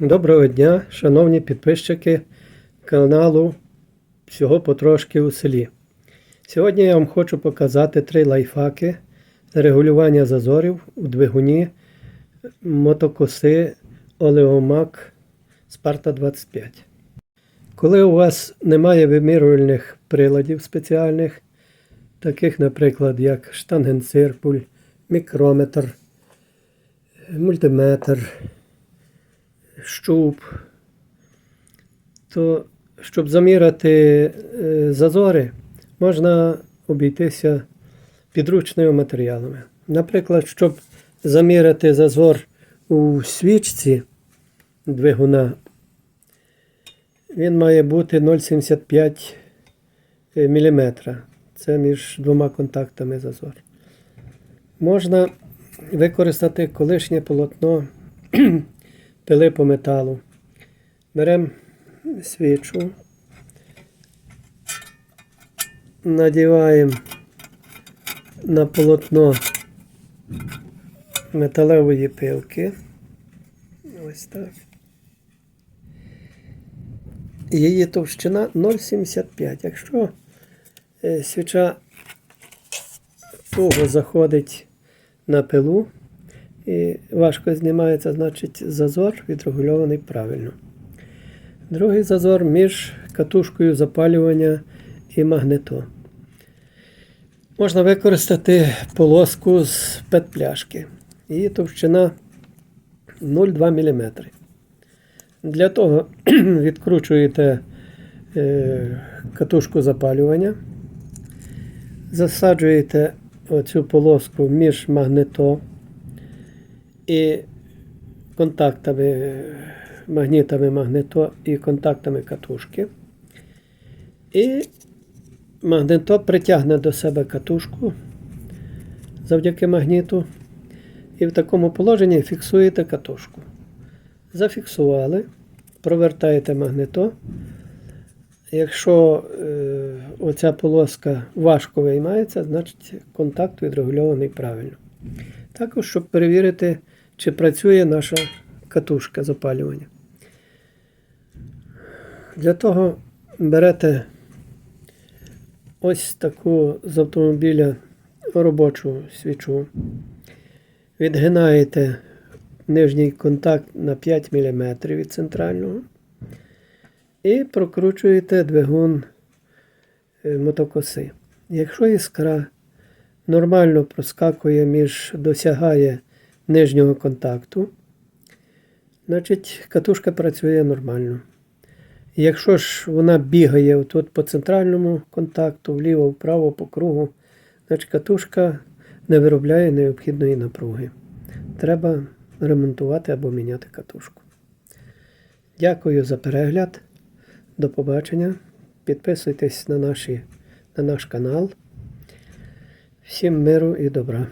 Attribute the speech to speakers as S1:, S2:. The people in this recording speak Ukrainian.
S1: Доброго дня, шановні підписчики каналу Всього потрошки у селі. Сьогодні я вам хочу показати три лайфхаки регулювання зазорів у двигуні мотокоси Олеомак Спарта 25. Коли у вас немає вимірювальних приладів спеціальних, таких, наприклад, як штангенциркуль, мікрометр, мультиметр, щуп, то щоб заміряти е, зазори, можна обійтися підручними матеріалами. Наприклад, щоб заміряти зазор у свічці двигуна, він має бути 0,75 мм. Це між двома контактами зазор. Можна використати колишнє полотно пили по металу. Беремо свічу, надіваємо на полотно металевої пилки. Ось так. Її товщина 0,75. Якщо е, свіча туго заходить на пилу, і важко знімається, значить зазор відрегульований правильно. Другий зазор між катушкою запалювання і магнето. Можна використати полоску з петпляшки. Її товщина 0,2 мм. Для того відкручуєте е, катушку запалювання, засаджуєте оцю полоску між магнето і контактами, магнітами магнето і контактами катушки. І магнето притягне до себе катушку завдяки магніту. І в такому положенні фіксуєте катушку. Зафіксували, провертаєте магнето. Якщо е, оця полоска важко виймається, значить контакт відрегульований правильно. Також, щоб перевірити, чи працює наша катушка запалювання. Для того берете ось таку з автомобіля робочу свічу, відгинаєте нижній контакт на 5 мм від центрального і прокручуєте двигун е, мотокоси. Якщо іскра нормально проскакує між досягає нижнього контакту, значить катушка працює нормально. Якщо ж вона бігає тут по центральному контакту, вліво, вправо, по кругу, значить катушка не виробляє необхідної напруги. Треба ремонтувати або міняти катушку. Дякую за перегляд. До побачення. Підписуйтесь на, наші, на наш канал. Всім миру і добра.